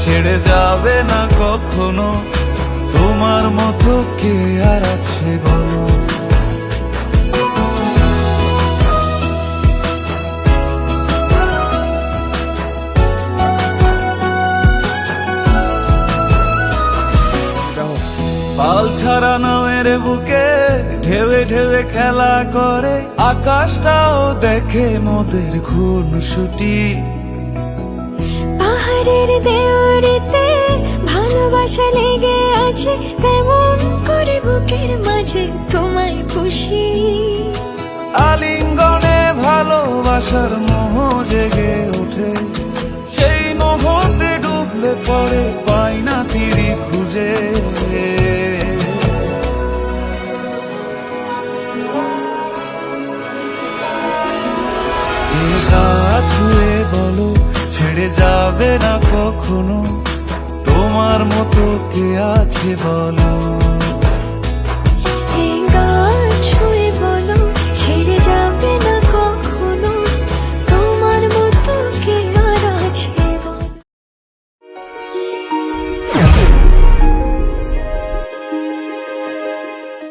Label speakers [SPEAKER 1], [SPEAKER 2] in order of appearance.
[SPEAKER 1] ছেড়ে যাবে না কখনো? তোমার মতো কে
[SPEAKER 2] আর আছে বলো? পাল ছাড়া নামের বুকে ঢেউে ঢেউে খেলা করে, আকাশটাও দেখে মোদের খুন ছুটি
[SPEAKER 1] পাহাড়ের দেওয়ারিতে ভালোবাসা লেগে আছে তেমন করে বুকের মাঝে তোমায় খুশি
[SPEAKER 2] আলিঙ্গনে ভালোবাসার মোহ জেগে ওঠে। সেই মোহতে ডুবলে পরে পাই না তিরি খুঁজে ছুঁয়ে বলো, ছেড়ে যাবে না কখনো। তোমার মতো কে আছে বলো?